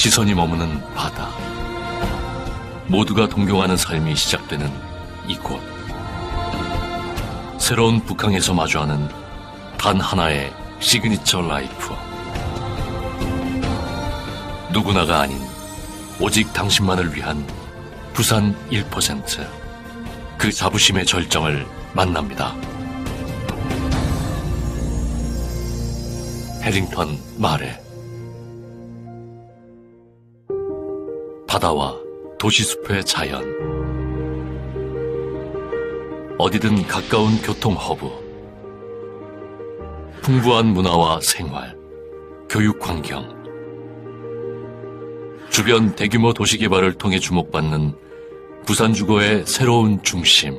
시선이 머무는 바다. 모두가 동경하는 삶이 시작되는 이곳. 새로운 북항에서 마주하는 단 하나의 시그니처 라이프. 누구나가 아닌 오직 당신만을 위한 부산 1%. 그 자부심의 절정을 만납니다. 해링턴 마레. 바다와 도시숲의 자연. 어디든 가까운 교통 허브. 풍부한 문화와 생활, 교육 환경. 주변 대규모 도시 개발을 통해 주목받는 부산 주거의 새로운 중심.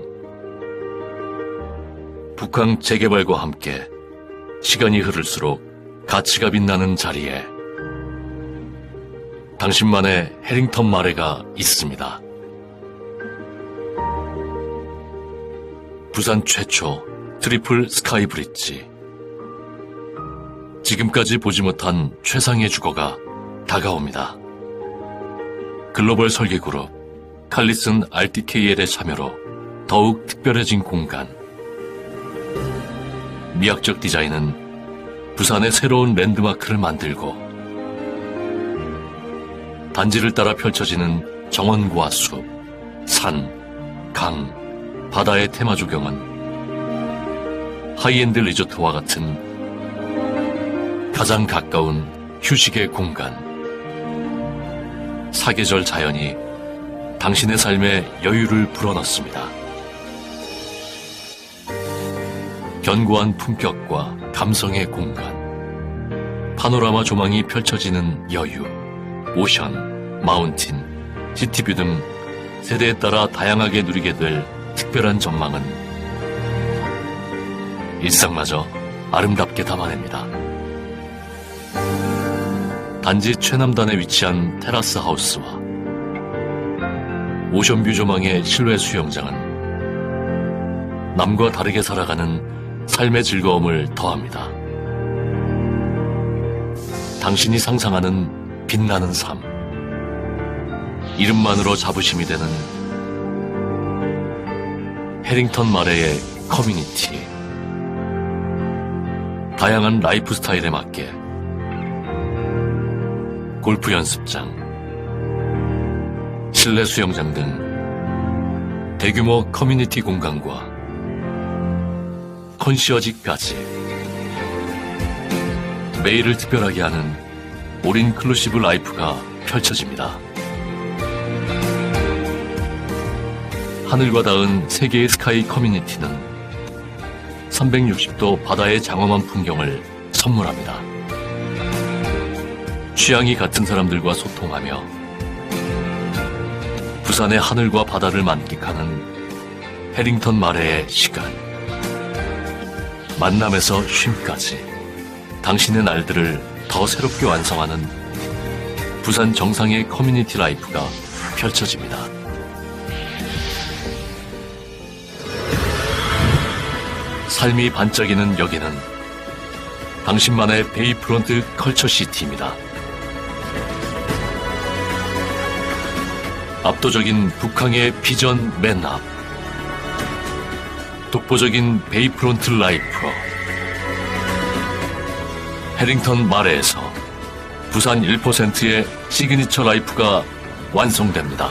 북한 재개발과 함께 시간이 흐를수록 가치가 빛나는 자리에 당신만의 해링턴 마레가 있습니다. 부산 최초 트리플 스카이 브릿지. 지금까지 보지 못한 최상의 주거가 다가옵니다. 글로벌 설계 그룹 칼리슨 RTKL의 참여로 더욱 특별해진 공간. 미학적 디자인은 부산의 새로운 랜드마크를 만들고 단지를 따라 펼쳐지는 정원과 숲, 산, 강, 바다의 테마 조경은 하이엔드 리조트와 같은 가장 가까운 휴식의 공간. 사계절 자연이 당신의 삶에 여유를 불어넣습니다. 견고한 품격과 감성의 공간. 파노라마 조망이 펼쳐지는 여유. 오션, 마운틴, 시티뷰 등 세대에 따라 다양하게 누리게 될 특별한 전망은 일상마저 아름답게 담아냅니다. 단지 최남단에 위치한 테라스 하우스와 오션뷰 조망의 실외 수영장은 남과 다르게 살아가는 삶의 즐거움을 더합니다. 당신이 상상하는 빛나는 삶. 이름만으로 자부심이 되는 해링턴 마레의 커뮤니티. 다양한 라이프 스타일에 맞게 골프 연습장, 실내 수영장 등 대규모 커뮤니티 공간과 컨시어직까지 매일을 특별하게 하는 올인클루시브 라이프가 펼쳐집니다. 하늘과 닿은 세계의 스카이 커뮤니티는 360도 바다의 장엄한 풍경을 선물합니다. 취향이 같은 사람들과 소통하며 부산의 하늘과 바다를 만끽하는 해링턴 마레의 시간. 만남에서 쉼까지 당신의 날들을 더 새롭게 완성하는 부산 정상의 커뮤니티 라이프가 펼쳐집니다. 삶이 반짝이는 여기는 당신만의 베이프론트 컬처 시티입니다. 압도적인 북항의 비전 맨 앞. 독보적인 베이프론트 라이프. 해링턴 마레에서 부산 1%의 시그니처 라이프가 완성됩니다.